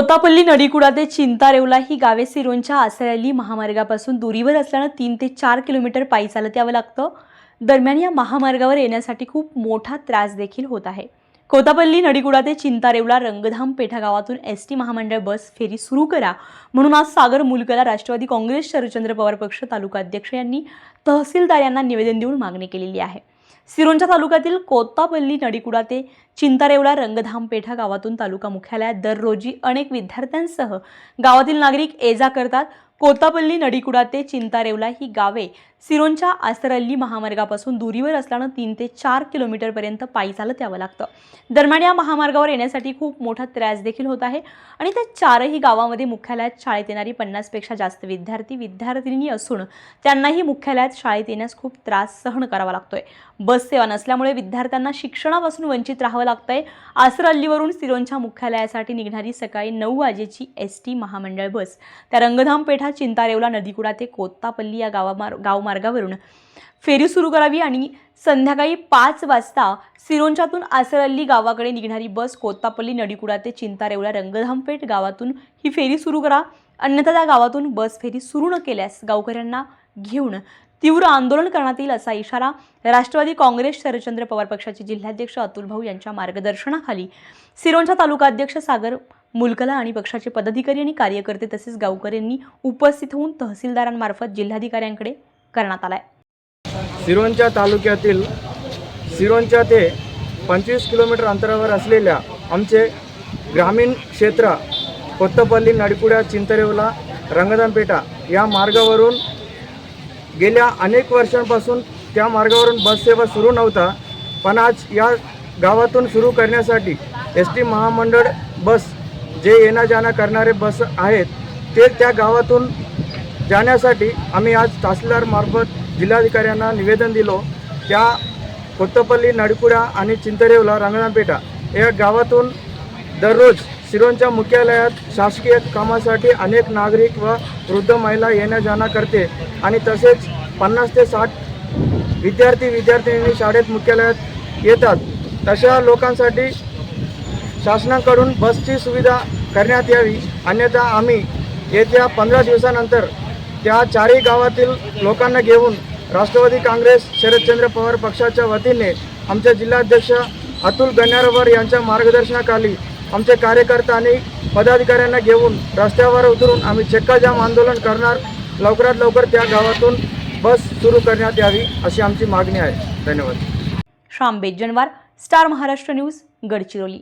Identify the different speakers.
Speaker 1: कोतापल्ली नडीकुडा ते चिंतारेवला ही गावे सिरोंच्या आसरॅली महामार्गापासून दुरीवर असल्यानं तीन ते चार किलोमीटर पायी चालत यावं लागतं. दरम्यान या महामार्गावर येण्यासाठी खूप मोठा त्रास देखील होत आहे. कोतापल्ली नडीकुडा ते चिंतारेवला रंगधाम पेठा गावातून एस टी महामंडळ बस फेरी सुरू करा म्हणून आज सागर मुलकला राष्ट्रवादी काँग्रेस शरदचंद्र पवार पक्ष तालुका अध्यक्ष यांनी तहसीलदार यांना निवेदन देऊन मागणी केलेली आहे. सिरोंच्या तालुक्यातील कोत्तापल्ली नडीकुडा ते चिंतारेवला रंगधाम पेठा गावातून तालुका मुख्यालयात दररोजी अनेक विद्यार्थ्यांसह गावातील नागरिक ये जा करतात. कोतापल्ली नडीकुडा ते चिंतारेवला ही गावे सिरोंच्या आसरल्ली महामार्गापासून दुरीवर असल्यानं तीन ते चार किलोमीटरपर्यंत पायी चालत यावं लागतं. दरम्यान या महामार्गावर येण्यासाठी खूप मोठा त्रास देखील होत आहे आणि त्या चारही गावामध्ये मुख्यालयात शाळेत येणारी पन्नासपेक्षा जास्त विद्यार्थी विद्यार्थिनी असून त्यांनाही मुख्यालयात शाळेत येण्यास खूप त्रास सहन करावा लागतोय. बस सेवा नसल्यामुळे विद्यार्थ्यांना शिक्षणापासून वंचित राहावं लागतंय. आसरअल्लीवरून सिरोंच्या मुख्यालयासाठी निघणारी सकाळी नऊ वाजेची एस टी महामंडळ बस. त्या रंगधाम पेठा चिंतारेवला नदीकुडा ते कोत्तापल्ली या गावामार गावमार्गावरून फेरी सुरू करावी आणि संध्याकाळी पाच वाजता सिरोंच्यातून आसरअल्ली गावाकडे निघणारी बस कोत्तापल्ली नडीकुडा ते चिंतारेवला रंगधामपेठ गावातून ही फेरी सुरू करा. अन्यथा त्या गावातून बस फेरी सुरू न केल्यास गावकऱ्यांना घेऊन तीव्र आंदोलन करण्यात येईल असा इशारा राष्ट्रवादी काँग्रेस शरदचंद्र पवार पक्षाचे जिल्हाध्यक्ष अतुल भाऊ यांच्या मार्गदर्शनाखाली सिरोंचा तालुका अध्यक्ष सागर मुलकला आणि पक्षाचे पदाधिकारी आणि कार्यकर्ते तसेच गावकऱ्यांनी उपस्थित होऊन तहसीलदारांमार्फत जिल्हाधिकाऱ्यांकडे करण्यात आलाय.
Speaker 2: सिरोंच्या तालुक्यातील सिरोंच्या ते पंचवीस किलोमीटर अंतरावर असलेल्या आमचे ग्रामीण क्षेत्र कोत्तपल्ली नडकुड्या चिंतरेवला रंगधामपेठा या मार्गावरून गेल्या अनेक वर्षांपासून त्या मार्गावरून बससेवा सुरू नव्हता पण आज या गावातून सुरू करण्यासाठी एस टी महामंडळ बस जे येणं जाणं करणारे बस आहेत ते त्या गावातून जाण्यासाठी आम्ही आज तहसीलदारमार्फत जिल्हाधिकाऱ्यांना निवेदन दिलो. त्या कोत्तपल्ली नडकुडा आणि चिंतरेवला रंगनापेठा या गावातून दररोज सिरोंच्या मुख्यालयात शासकीय कामासाठी अनेक नागरिक व वृद्ध महिला येण्या जाणं करते आणि तसेच पन्नास ते साठ विद्यार्थी विद्यार्थिनी शाळेत मुख्यालयात येतात. तशा लोकांसाठी शासनाकडून बसची सुविधा करण्यात यावी. अन्यथा आम्ही येत्या पंधरा दिवसानंतर त्या चारही गावातील लोकांना घेऊन राष्ट्रवादी काँग्रेस शरदचंद्र पवार पक्षाच्या वतीने आमच्या जिल्हाध्यक्ष अतुल गण्यारवर यांच्या मार्गदर्शनाखाली आमचे कार्यकर्ता आणि पदाधिकाऱ्यांना घेऊन रस्त्यावर उतरून आम्ही चक्काजाम आंदोलन करणार. लवकरात लवकर त्या गावातून बस सुरू करण्यात यावी अशी आमची मागणी आहे. धन्यवाद.
Speaker 1: Shyam Bejanwar star Maharashtra news Gadchiroli.